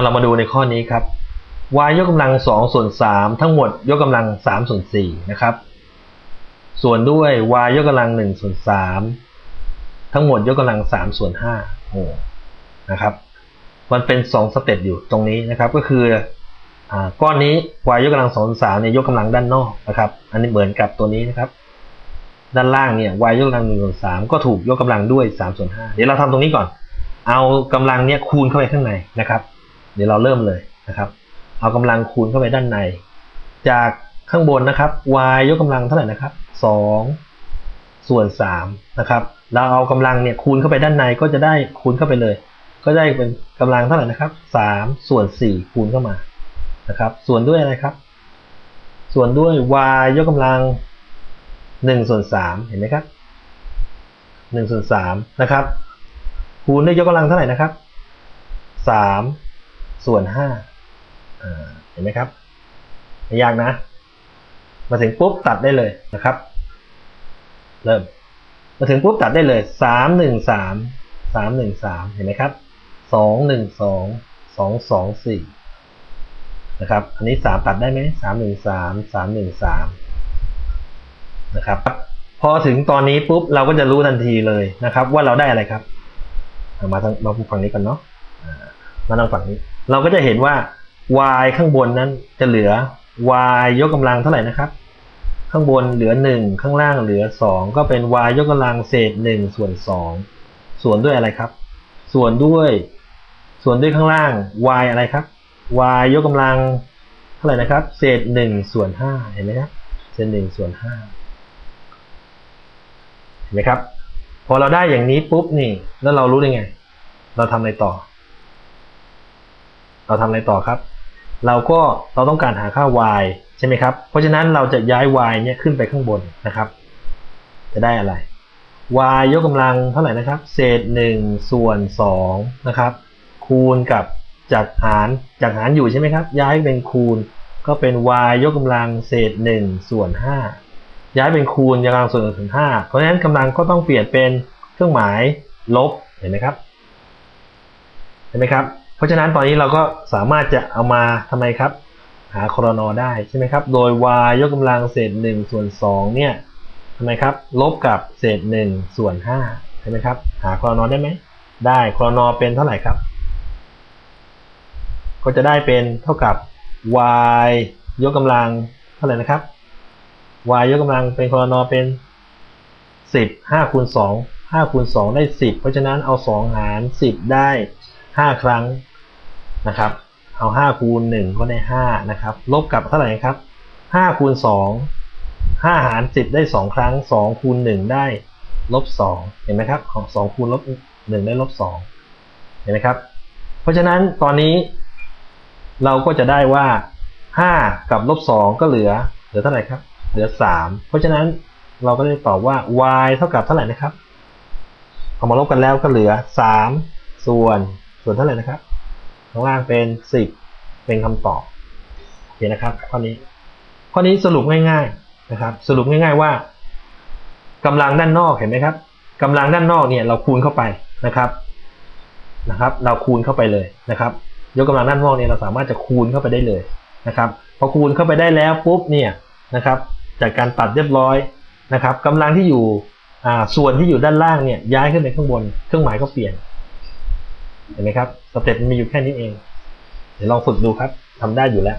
เรามาดูในข้อนี้ครับ y ยกกำลัง 2 ส่วน 3 ทั้งหมดยกกำลัง 3 ส่วน 4 นะครับ ส่วนด้วย y ยกกำลัง 1 ส่วน 3 ทั้งหมดยกกำลัง 3 ส่วน5โอ้นะครับ มันเป็น 2 สเต็ปอยู่ตรงนี้นะครับ ก็คืออก้อนนี้ y ยกกำลัง 2 ส่วน3เนี่ยยกกำลังด้านนอกนะครับ อันนี้เหมือนกับตัวนี้นะครับ ด้านล่างเนี่ย y ยกกำลัง 1 ส่วน 3 ก็ถูกยกกำลังด้วย 3 ส่วน 5 เดี๋ยวเราทำตรงนี้ก่อน เอากำลังเนี่ยคูณเข้าไปข้างในนะครับ เดี๋ยวเราเริ่มเลยนะครับ เอากำลังคูณเข้าไปด้านใน จากข้างบนนะครับ y ยกกำลังเท่าไหร่นะครับ 2 ส่วน3นะครับเราเอากำลังเนี่ยคูณเข้าไปด้านในก็จะได้คูณเข้าไปเลย ก็ได้เป็นกำลังเท่าไหร่นะครับ 3 ส่วน 4 คูณเข้ามานะครับ ส่วนด้วยอะไรครับ ส่วนด้วย y ยกกำลัง1ส่วน3เห็นไหมครับ1ส่วน3นะครับคูณด้วยยกกำลังเท่าไหร่นะครับ3 ส่วน5เห็นไหมครับไม่ยากนะ มาถึงปุ๊บตัดได้เลยนะครับ เริ่ม มาถึงปุ๊บตัดได้เลยสามหนึ่งสามสามหนึ่งสามเห็นไหมครับสองหนึ่งสองสองสองสี่นะครับ อันนี้สามตัดได้ไหมสามหนึ่งสามสามหนึ่งสามนะครับ พอถึงตอนนี้ปุ๊บเราก็จะรู้ทันทีเลยนะครับ ว่าเราได้อะไรครับ มาทางมาฝั่งนี้กันเนาะ มาทางฝั่งนี้ เราก็จะเห็นว่า y ข้างบนนั้นจะเหลือ y ยกกำลังเท่าไหร่นะครับ ข้างบนเหลือ 1 ข้างล่างเหลือ 2 ก็เป็น y ยกกำลังเศษ 1 ส่วน 2 ส่วนด้วยอะไรครับ ส่วนด้วย ส่วนด้วยข้างล่าง y อะไรครับ y ยกกำลังเท่าไหร่นะครับ เศษ 1 ส่วน 5 เห็นไหมครับเศษ 1 ส่วน 5 เห็นไหมครับ พอเราได้อย่างนี้ปุ๊บนี่ แล้วเรารู้ได้ไง เราทำอะไรต่อ เราทำอะไรต่อครับ เราก็เราต้องการหาค่า y ใช่ไหมครับ เพราะฉะนั้นเราจะย้าย y เนี่ยขึ้นไปข้างบนนะครับ จะได้อะไร y ยกกำลังเท่าไหร่นะครับ เศษ 1 ส่วน2นะครับคูณกับจากหารจากหารอยู่ใช่ไหมครับ ย้ายเป็นคูณก็เป็น y ยกกำลังเศษ 1 ส่วน 5 ย้ายเป็นคูณยกกำลังส่วนถึง5เพราะฉะนั้นกำลังก็ต้องเปลี่ยนเป็นเครื่องหมายลบเห็นไหมครับเห็นไหมครับ ราะฉะนั้นตอนนี้เราก็สามารถจะเอามาทำไมครับ หาครนอได้ใช่ไหมครับ โดย y ยกกำลังเศษ1ส่วน2เนี่ยทำไมครับ ลบกับเศษ1ส่วน5ใช่ไหมครับ หาครนอได้ไหมได้ครนอเป็นเท่าไหร่ครับ ก็จะได้เป็นเท่ากับ y ยกกำลังเท่าไหร่นะครับ y ยกกำลังเป็นครนอเป็น 10 5คูณ2 5คูณ2ได้ 10 เพราะฉะนั้นเอา 2 หาร 10 ได้ 5 ครั้ง นะครับ เอา5คูณ1ก็ได้5นะครับลบกับเท่าไหร่ครับ5คูณ2 5หาร 10 ได้ 2 ครั้ง2คูณ1ได้ลบ2เห็นไหมครับของ2คูณลบ1ได้ลบ2เห็นไหมครับ เพราะฉะนั้นตอนนี้เราก็จะได้ว่า 5 กับลบ2ก็เหลือเหลือเท่าไหร่ครับ เหลือ 3 เพราะฉะนั้นเราก็จะตอบว่า y เท่ากับเท่าไหร่นะครับเอามาลบกันแล้วก็เหลือ 3 ส่วนส่วนเท่าไหร่นะครับ ข้างล่างเป็น10เป็นคำตอบโอเคนะครับ ข้อนี้ ข้อนี้สรุปง่าย ๆนะครับ สรุปง่าย ๆว่ากำลังด้านนอกเห็นไหมครับกำลังด้านนอกเนี่ยเราคูณเข้าไปนะครับนะครับ เราคูณเข้าไปเลยนะครับ ยกกำลังด้านนอกเนี่ยเราสามารถจะคูณเข้าไปได้เลยนะครับ พอคูณเข้าไปได้แล้วปุ๊บเนี่ยนะครับ จากการตัดเรียบร้อยนะครับกำลังที่อยู่อ่าส่วนที่อยู่ด้านล่างเนี่ยย้ายขึ้นไปข้างบน เครื่องหมายก็เปลี่ยน เห็นไหมครับสเต็ปมันมีอยู่แค่นี้เอง เดี๋ยวลองฝึกดูครับทำได้อยู่แล้ว